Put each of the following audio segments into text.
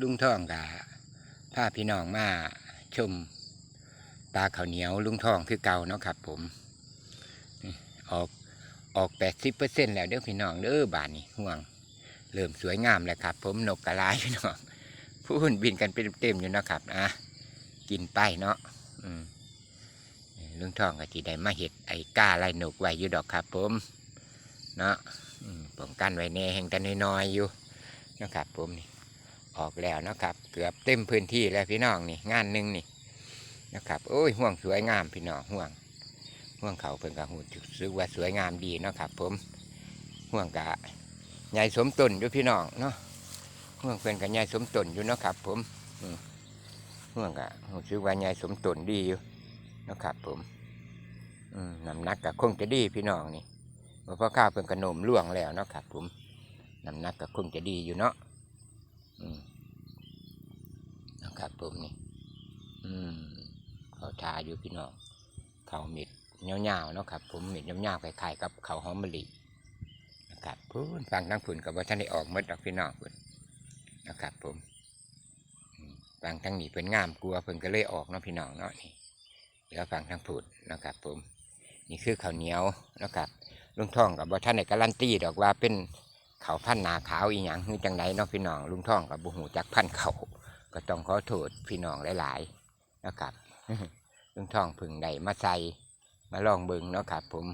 ลุงท่องกับพาพี่น้องมาชมปลาข้าวเหนียวลุงท่องคือเก่าเนาะครับ ผม ออกออกแปดสิบเปอร์เซ็นแล้วเด้อพี่น้องเด้อบานนี้ห่วง เริ่มสวยงามแล้วครับ ผมนกกระลายพี่น้องผู้หุ่นบินกันเป็นเต็มอยู่เนาะครับอะกินไปเนาะอืมลุงท่องก็ที่ได้มาเห็ดไอ้ก้าไล่นกไว้อยู่ดอกครับ ผม เนาะป้องกันไว้แน่แห่งแต่น้อยๆอยู่นะครับผมนี่ ออกแล้วนะครับ เกือบเต็มพื้นที่แล้วพี่น้องนี่งานหนึ่งนี่นะครับโอ้ยห่วงสวยงามพี่น้องห่วงห่วงเขาเพิ่นกับหูสึกว่าสวยงามดีนะครับ ผมห่วงกะใหญ่สมต้นอยู่พี่น้องเนาะห่วงเพื่อนกับใหญ่สมต้นอยู่นะครับ ผมห่วงกะรู้สึกว่าใหญ่สมต้นดีอยู่นะครับ ผมอืน้ำหนักก็คงจะดีพี่น้องนี่เพราะข้าวเพิ่นกระนมล่วงแล้วนะครับ ผมน้ำหนักก็คงจะดีอยู่เนาะอื ครับผมนี่ อืมเขาทาอยู่พี่น้องเขาเม็ดเงาๆเนาะครับ ผมเม็ดเงาๆคล้ายๆกับเขาหอมมะลินะครับพูนฟังทั้งฝุ่นกับว่าท่านได้ออกหมดดอกพี่น้องพุ่นนะครับ ผมฟังทั้งนี้เพิ่นงามกลัวเพิ่นก็เลยออกเนาะพี่น้องเนาะนี่เดี๋ยวฟังทั้งฝุ่นนะครับ ผม นี่คือข้าวเหนียวนะครับลุงท่องกับว่าท่านได้การันตีดอกว่าเป็นเขาพันนาขาวอีหยังคือจังไดเนาะพี่น้องลุงท่องกับบุหูจักพันเขา ก็ต้องขอโทษพี่น้องหลาย ๆ นะครับลุงท่องพึ่งได้มาใส่มาลองเบิงเนาะครับผม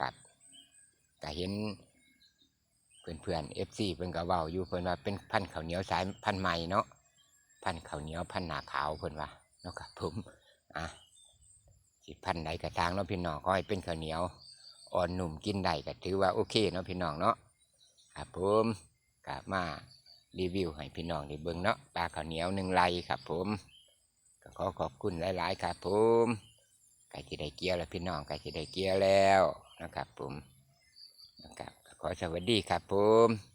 ครับก็เห็นเพื่อนเพื่อนเอฟซีเพิ่นก็เว้าอยู่เพิ่นว่าเป็นพันข้าวเหนียวสายพันใหม่เนาะพันข้าวเหนียวพันหนาขาวเพิ่นว่าเนาะครับผมอะสิพันใดก็ตามเนาะพี่น้องขอให้เป็นข้าวเหนียวอ่อนหนุ่มกินได้ก็ถือว่าโอเคเนาะพี่น้องเนาะครับผมกลับมา รีวิวให้พี่น้องได้เบิ่งเนาะปลาข้าวเหนียวหนึ่งไรครับผมก็ขอขอบคุณหลายๆครับผมไก่ที่ได้เกียวแล้วพี่น้องไก่ที่ได้เกียวแล้วนะครับผมนะครับขอสวัสดีครับผม